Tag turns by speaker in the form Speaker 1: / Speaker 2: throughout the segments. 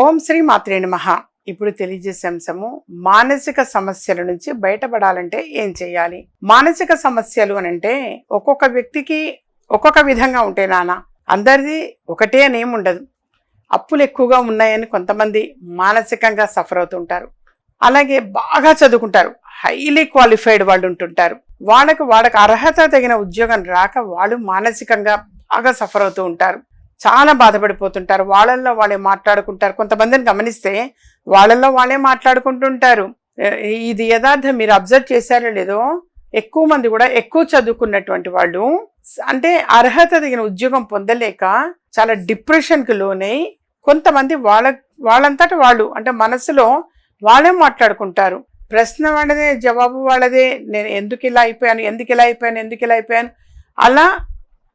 Speaker 1: ఓం శ్రీ మాత్రే నమః. ఇప్పుడు తెలియజేసే అంశము మానసిక సమస్యల నుంచి బయటపడాలంటే ఏం చేయాలి? మానసిక సమస్యలు అని అంటే ఒక్కొక్క వ్యక్తికి ఒక్కొక్క విధంగా ఉంటాయి నాన్న అందరిది ఒకటే అని ఉండదు. అప్పులు ఎక్కువగా ఉన్నాయని కొంతమంది మానసికంగా సఫర్ అవుతుంటారు. అలాగే బాగా చదువుకుంటారు. హైలీ క్వాలిఫైడ్ వాళ్ళు ఉంటుంటారు. వాళ్ళకు వాళ్ళకి అర్హత తగిన ఉద్యోగం రాక వాళ్ళు మానసికంగా బాగా సఫర్ అవుతూ ఉంటారు. చాలా బాధపడిపోతుంటారు. వాళ్ళల్లో వాళ్ళే మాట్లాడుకుంటారు. కొంతమందిని గమనిస్తే వాళ్ళల్లో వాళ్ళే మాట్లాడుకుంటుంటారు. ఇది యథార్థం మీరు అబ్జర్వ్ చేశారో లేదో ఎక్కువ మంది కూడా ఎక్కువ చదువుకున్నటువంటి వాళ్ళు అంటే అర్హత తగిన ఉద్యోగం పొందలేక చాలా డిప్రెషన్కి లోనై కొంతమంది వాళ్ళ వాళ్ళంతట వాళ్ళు అంటే మనసులో వాళ్ళే మాట్లాడుకుంటారు. ప్రశ్న వాళ్ళదే జవాబు వాళ్ళదే. నేను ఎందుకు ఇలా అయిపోయాను? ఎందుకు ఇలా అయిపోయాను? ఎందుకు ఇలా అయిపోయాను? అలా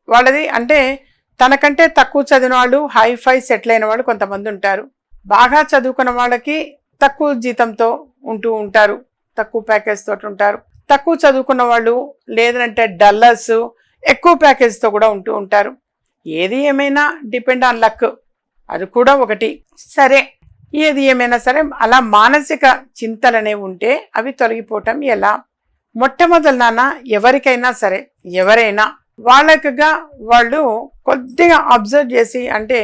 Speaker 1: వాళ్ళది అంటే తనకంటే తక్కువ చదివిన వాళ్ళు హై ఫై సెటిల్ అయిన వాళ్ళు కొంతమంది ఉంటారు. బాగా చదువుకున్న వాళ్ళకి తక్కువ జీతంతో ఉంటూ ఉంటారు. తక్కువ ప్యాకేజ్ తోటి ఉంటారు. తక్కువ చదువుకున్న వాళ్ళు లేదంటే డల్లర్స్ ఎక్కువ ప్యాకేజ్తో కూడా ఉంటూ ఉంటారు. ఏది ఏమైనా డిపెండ్ ఆన్ లక్ అది కూడా ఒకటి. సరే ఏది ఏమైనా సరే అలా మానసిక చింతలనేవి ఉంటే అవి తొలగిపోవటం ఎలా? మొట్టమొదలు నాన్న ఎవరికైనా సరే ఎవరైనా వాళ్ళకుగా వాళ్ళు కొద్దిగా అబ్జర్వ్ చేసి అంటే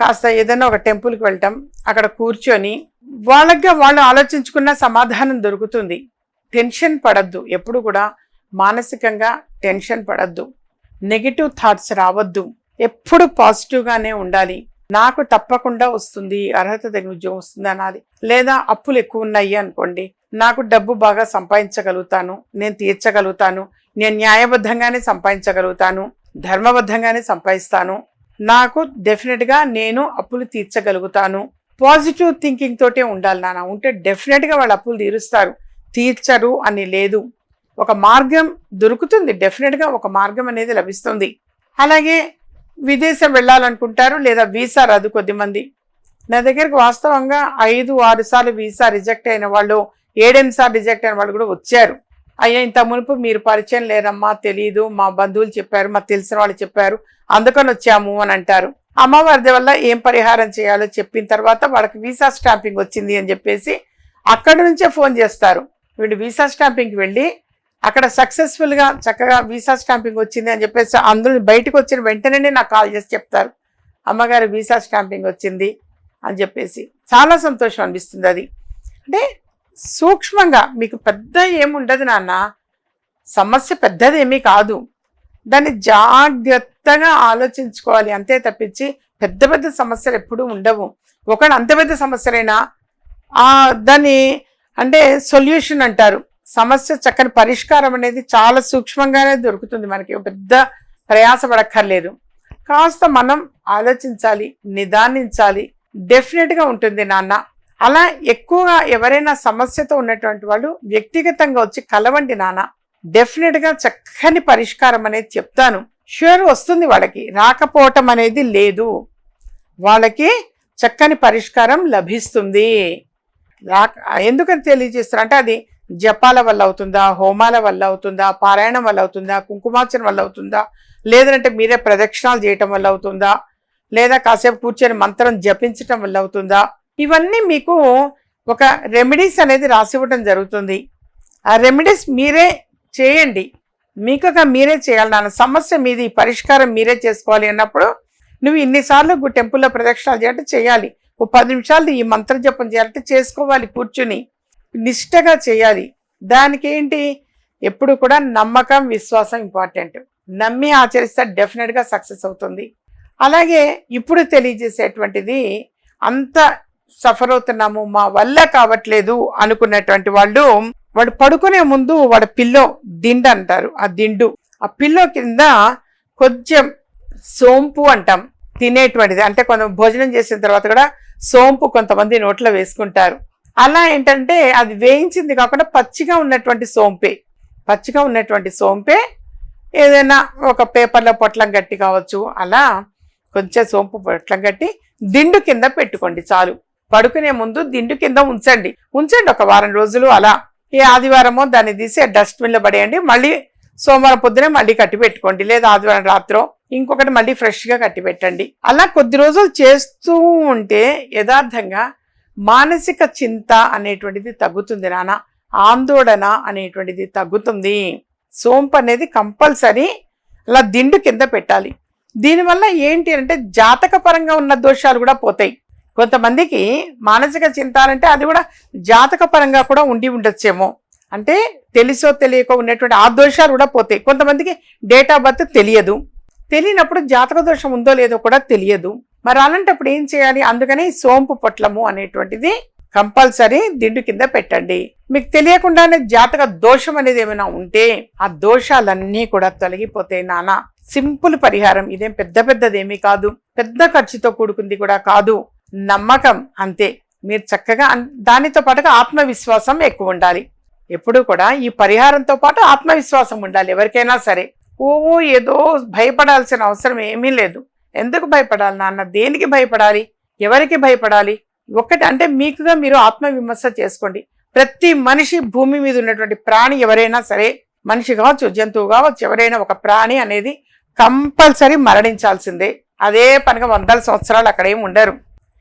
Speaker 1: కాస్త ఏదైనా ఒక టెంపుల్కి వెళ్ళటం అక్కడ కూర్చొని వాళ్ళగా వాళ్ళు ఆలోచించుకున్న సమాధానం దొరుకుతుంది. టెన్షన్ పడద్దు. ఎప్పుడు కూడా మానసికంగా టెన్షన్ పడద్దు. నెగిటివ్ థాట్స్ రావద్దు. ఎప్పుడు పాజిటివ్గానే ఉండాలి. నాకు తప్పకుండా వస్తుంది. అర్హత తగిన ఉద్యోగం వస్తుంది అనాలి. లేదా అప్పులు ఎక్కువ ఉన్నాయి అనుకోండి. నాకు డబ్బు బాగా సంపాదించగలుగుతాను నేను తీర్చగలుగుతాను నేను న్యాయబద్ధంగానే సంపాదించగలుగుతాను ధర్మబద్ధంగానే సంపాదిస్తాను. నాకు డెఫినెట్గా నేను అప్పులు తీర్చగలుగుతాను. పాజిటివ్ థింకింగ్ తోటే ఉండాలి నాన్న. ఉంటే డెఫినెట్గా వాళ్ళు అప్పులు తీరుస్తారు. తీర్చరు అని లేదు. ఒక మార్గం దొరుకుతుంది. డెఫినెట్గా ఒక మార్గం అనేది లభిస్తుంది. అలాగే విదేశం వెళ్ళాలనుకుంటారు లేదా వీసా రాదు కొద్దిమంది నా దగ్గరకు వాస్తవంగా ఐదు ఆరు సార్లు వీసా రిజెక్ట్ అయిన వాళ్ళు ఏడెనిమిది సార్లు రిజెక్ట్ అయిన వాళ్ళు కూడా వచ్చారు. అయ్యా ఇంత మునుపు మీరు పరిచయం లేరమ్మా తెలియదు మా బంధువులు చెప్పారు మాకు తెలిసిన వాళ్ళు చెప్పారు. అందుకని వచ్చాము అని అంటారు. అమ్మవారిది వల్ల ఏం పరిహారం చేయాలో చెప్పిన తర్వాత వాళ్ళకి వీసా స్టాంపింగ్ వచ్చింది అని చెప్పేసి అక్కడి నుంచే ఫోన్ చేస్తారు. వీళ్ళు వీసా స్టాంపింగ్కి వెళ్ళి అక్కడ సక్సెస్ఫుల్గా చక్కగా వీసా స్టాంపింగ్ వచ్చింది అని చెప్పేసి అందులో బయటకు వచ్చిన వెంటనే నాకు కాల్ చేసి చెప్తారు. అమ్మగారు వీసా స్టాంపింగ్ వచ్చింది అని చెప్పేసి. చాలా సంతోషం అనిపిస్తుంది అది. అంటే సూక్ష్మంగా మీకు పెద్ద ఏముండదు నాన్న. సమస్య పెద్దదేమీ కాదు. దాన్ని జాగ్రత్తగా ఆలోచించుకోవాలి. అంతే తప్పించి పెద్ద పెద్ద సమస్యలు ఎప్పుడూ ఉండవు. ఒకళ్ళు అంత పెద్ద సమస్యలైనా దాన్ని అంటే సొల్యూషన్ అంటారు. సమస్య చక్కని పరిష్కారం అనేది చాలా సూక్ష్మంగానే దొరుకుతుంది మనకి. పెద్ద ప్రయాస పడక్కర్లేదు కాస్త మనం ఆలోచించాలి నిదానించాలి. డెఫినెట్గా ఉంటుంది నాన్న. అలా ఎక్కువగా ఎవరైనా సమస్యతో ఉన్నటువంటి వాళ్ళు వ్యక్తిగతంగా వచ్చి కలవండి నాన్న. డెఫినెట్గా చక్కని పరిష్కారం అనేది చెప్తాను. షూర్ వస్తుంది వాళ్ళకి. రాకపోవటం అనేది లేదు. వాళ్ళకి చక్కని పరిష్కారం లభిస్తుంది. ఎందుకని తెలియజేస్తారు? అంటే అది జపాల వల్ల అవుతుందా? హోమాల వల్ల అవుతుందా? పారాయణం వల్ల అవుతుందా? కుంకుమార్చన వల్ల అవుతుందా? లేదంటే మీరే ప్రదక్షిణాలు చేయటం వల్ల అవుతుందా? లేదా కాసేపు కూర్చొని మంత్రం జపించటం వల్ల అవుతుందా? ఇవన్నీ మీకు ఒక రెమెడీస్ అనేది రాసివ్వటం జరుగుతుంది. ఆ రెమెడీస్ మీరే చేయండి. మీకుగా మీరే చేయాలి. నాన్న సమస్య మీది పరిష్కారం మీరే చేసుకోవాలి అన్నప్పుడు నువ్వు ఇన్నిసార్లు టెంపుల్లో ప్రదక్షిణాలు చేయాలంటే చేయాలి. ఓ పది నిమిషాలు ఈ మంత్ర జపం చేయాలంటే చేసుకోవాలి కూర్చుని. నిష్టగా చేయాలి. దానికి ఏంటి? ఎప్పుడు కూడా నమ్మకం విశ్వాసం ఇంపార్టెంట్. నమ్మి ఆచరిస్తే డెఫినెట్గా సక్సెస్ అవుతుంది. అలాగే ఇప్పుడు తెలియజేసేటువంటిది అంత సఫర్ అవుతున్నాము మా వల్ల కావట్లేదు అనుకున్నటువంటి వాళ్ళు వాడు పడుకునే ముందు వాడు పిల్లో దిండు అంటారు ఆ దిండు. ఆ పిల్లో కింద కొంచెం సోంపు అంటాం తినేటువంటిది. అంటే కొంత భోజనం చేసిన తర్వాత కూడా సోంపు కొంతమంది నోట్లో వేసుకుంటారు. అలా ఏంటంటే అది వేయించింది కాకుండా పచ్చిగా ఉన్నటువంటి సోంపే. పచ్చిగా ఉన్నటువంటి సోంపే ఏదైనా ఒక పేపర్లో పొట్లం గట్టి కావచ్చు అలా కొంచెం సోంపు పొట్లం కట్టి దిండు కింద పెట్టుకోండి చాలు. పడుకునే ముందు దిండు కింద ఉంచండి. ఉంచండి ఒక వారం రోజులు అలా. ఏ ఆదివారమో దాన్ని తీసి డస్ట్బిన్లో పడేయండి. మళ్ళీ సోమవారం పొద్దునే మళ్ళీ కట్టి పెట్టుకోండి. లేదా ఆదివారం రాత్రో ఇంకొకటి మళ్ళీ ఫ్రెష్గా కట్టి పెట్టండి. అలా కొద్ది రోజులు చేస్తూ ఉంటే యథార్థంగా మానసిక చింత అనేటువంటిది తగ్గుతుంది నాన్న. ఆందోళన అనేటువంటిది తగ్గుతుంది. సోంపు అనేది కంపల్సరీ అలా దిండు కింద పెట్టాలి. దీనివల్ల ఏంటి అంటే జాతక పరంగా ఉన్న దోషాలు కూడా పోతాయి. కొంతమందికి మానసిక చింతాలంటే అది కూడా జాతక పరంగా కూడా ఉండి ఉండొచ్చేమో. అంటే తెలుసో తెలియక ఉన్నటువంటి ఆ దోషాలు కూడా పోతాయి. కొంతమందికి డేట్ ఆఫ్ బర్త్ తెలియదు. తెలియనప్పుడు జాతక దోషం ఉందో లేదో కూడా తెలియదు. మరి అలాంటప్పుడు ఏం చేయాలి? అందుకని సోంపు పొట్లము అనేటువంటిది కంపల్సరీ దిండు కింద పెట్టండి. మీకు తెలియకుండానే జాతక దోషం అనేది ఏమైనా ఉంటే ఆ దోషాలన్నీ కూడా తొలగిపోతాయి నాన్న సింపుల్ పరిహారం. ఇదేం పెద్ద పెద్దదేమీ కాదు. పెద్ద ఖర్చుతో కూడుకుంది కూడా కాదు. నమ్మకం అంతే. మీరు చక్కగా దానితో పాటుగా ఆత్మవిశ్వాసం ఎక్కువ ఉండాలి. ఎప్పుడూ కూడా ఈ పరిహారంతో పాటు ఆత్మవిశ్వాసం ఉండాలి ఎవరికైనా సరే. ఓ ఏదో భయపడాల్సిన అవసరం ఏమీ లేదు. ఎందుకు భయపడాలి నాన్న? దేనికి భయపడాలి? ఎవరికి భయపడాలి? ఒకటి అంటే మీకుగా మీరు ఆత్మవిమర్శ చేసుకోండి. ప్రతి మనిషి భూమి మీద ఉన్నటువంటి ప్రాణి ఎవరైనా సరే మనిషి కావచ్చు జంతువు కావచ్చు ఎవరైనా ఒక ప్రాణి అనేది కంపల్సరీ మరణించాల్సిందే. అదే పనిగా వందల సంవత్సరాలు అక్కడేం ఉండరు.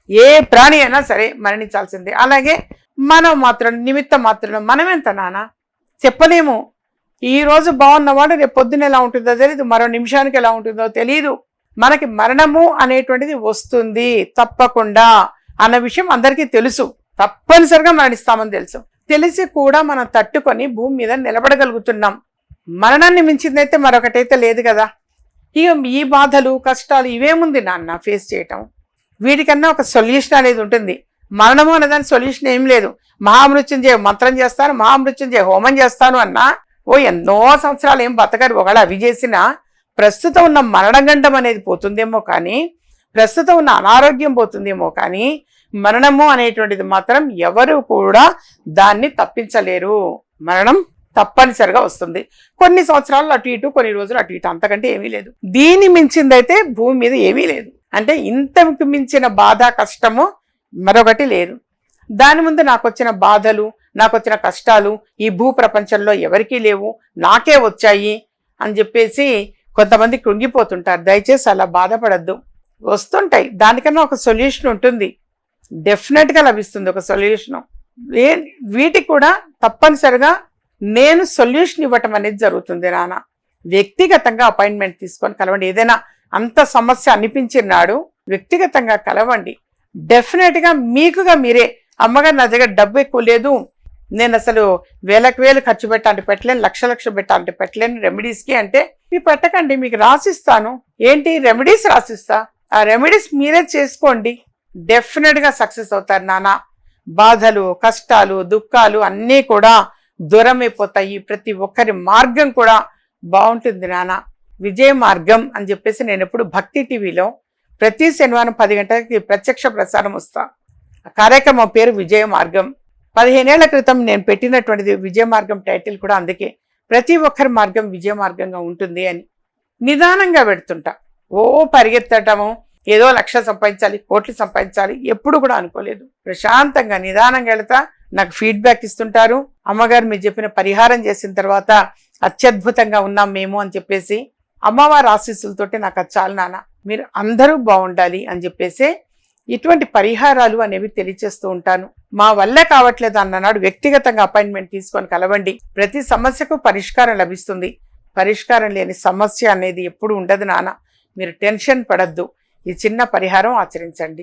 Speaker 1: ఏ ప్రాణి అయినా సరే మరణించాల్సిందే. అలాగే మనం మాత్రం నిమిత్త మాత్రం మనమెంత నాన్న చెప్పలేము. ఈరోజు బాగున్నవాడు రేపు పొద్దున ఎలా ఉంటుందో తెలియదు మరో నిమిషానికి ఎలా ఉంటుందో తెలియదు మనకి మరణము అనేటువంటిది వస్తుంది తప్పకుండా అన్న విషయం అందరికీ తెలుసు. తప్పనిసరిగా మరణిస్తామని తెలుసు. తెలిసి కూడా మనం తట్టుకొని భూమి మీద నిలబడగలుగుతున్నాం. మరణాన్ని మించిందైతే మరొకటైతే లేదు కదా. ఇక ఈ బాధలు కష్టాలు ఇవేముంది నాన్న ఫేస్ చేయటం? వీటికన్నా ఒక సొల్యూషన్ అనేది ఉంటుంది. మరణము అనేదాని సొల్యూషన్ ఏం లేదు. మహామృత్యుంజయ మంత్రం చేస్తాను మహామృత్యుంజయ హోమం చేస్తాను అన్నా ఓ ఎన్నో సంవత్సరాలు ఏం బతకరు. ఒకవేళ అవి చేసినా ప్రస్తుతం ఉన్న మరణగండం అనేది పోతుందేమో కానీ ప్రస్తుతం ఉన్న అనారోగ్యం పోతుందేమో కానీ మరణము అనేటువంటిది మాత్రం ఎవరు కూడా దాన్ని తప్పించలేరు. మరణం తప్పనిసరిగా వస్తుంది. కొన్ని సంవత్సరాలు అటు ఇటు కొన్ని రోజులు అటు ఇటు అంతకంటే ఏమీ లేదు. దీన్ని మించిందైతే భూమి మీద ఏమీ లేదు. అంటే ఇంతకు మించిన బాధ కష్టము మరొకటి లేదు. దాని ముందు నాకు వచ్చిన బాధలు నాకు వచ్చిన కష్టాలు ఈ భూ ప్రపంచంలో ఎవరికీ లేవు. నాకే వచ్చాయి అని చెప్పేసి కొంతమంది కృంగిపోతుంటారు. దయచేసి అలా బాధపడద్దు. వస్తుంటాయి. దానికన్నా ఒక సొల్యూషన్ ఉంటుంది. డెఫినెట్గా లభిస్తుంది ఒక సొల్యూషన్. ఏ వీటికి కూడా తప్పనిసరిగా నేను సొల్యూషన్ ఇవ్వటం అనేది జరుగుతుంది నాన్న. వ్యక్తిగతంగా అపాయింట్మెంట్ తీసుకొని కలవండి. ఏదైనా అంత సమస్య అనిపించినాడు. వ్యక్తిగతంగా కలవండి. డెఫినెట్గా మీకుగా మీరే. అమ్మగారు నా దగ్గర డబ్బు ఎక్కువ లేదు. నేను అసలు వేలకు వేలు ఖర్చు పెట్టాలంటే పెట్టలేను లక్ష లక్ష పెట్టాలంటే పెట్టలేను. రెమెడీస్కి అంటే మీరు పెట్టకండి మీకు రాసిస్తాను. ఏంటి? రెమెడీస్ రాసిస్తా. ఆ రెమెడీస్ మీరే చేసుకోండి. డెఫినెట్గా సక్సెస్ అవుతారు నాన్న. బాధలు కష్టాలు దుఃఖాలు అన్నీ కూడా దూరమైపోతాయి. ప్రతి ఒక్కరి మార్గం కూడా బాగుంటుంది నాన్న. విజయ మార్గం అని చెప్పేసి నేను ఎప్పుడు భక్తి టీవీలో ప్రతి శనివారం పది గంటలకి ప్రత్యక్ష ప్రసారం వస్తా. ఆ కార్యక్రమం పేరు విజయ మార్గం. పదిహేనేళ్ళ క్రితం నేను పెట్టినటువంటిది విజయ మార్గం టైటిల్ కూడా అందుకే ప్రతి ఒక్కరి మార్గం విజయ మార్గంగా ఉంటుంది అని నిదానంగా పెడుతుంటా. ఓ పరిగెత్తటము ఏదో లక్ష సంపాదించాలి కోట్లు సంపాదించాలి ఎప్పుడు కూడా అనుకోలేదు. ప్రశాంతంగా నిదానంగా వెళతా నాకు ఫీడ్బ్యాక్ ఇస్తుంటారు. అమ్మగారు మీరు చెప్పిన పరిహారం చేసిన తర్వాత అత్యద్భుతంగా ఉన్నాం మేము అని చెప్పేసి అమ్మవారి ఆశీస్సులతోటి నాకు అది చాలు నాన్న. మీరు అందరూ బాగుండాలి అని చెప్పేసి ఇటువంటి పరిహారాలు అనేవి తెలియచేస్తూ ఉంటాను. మా వల్లే కావట్లేదు అన్ననాడు వ్యక్తిగతంగా అపాయింట్మెంట్ తీసుకొని కలవండి. ప్రతి సమస్యకు పరిష్కారం లభిస్తుంది. పరిష్కారం లేని సమస్య అనేది ఎప్పుడు ఉండదు నాన్న. మీరు టెన్షన్ పడద్దు. ఈ చిన్న పరిహారం ఆచరించండి.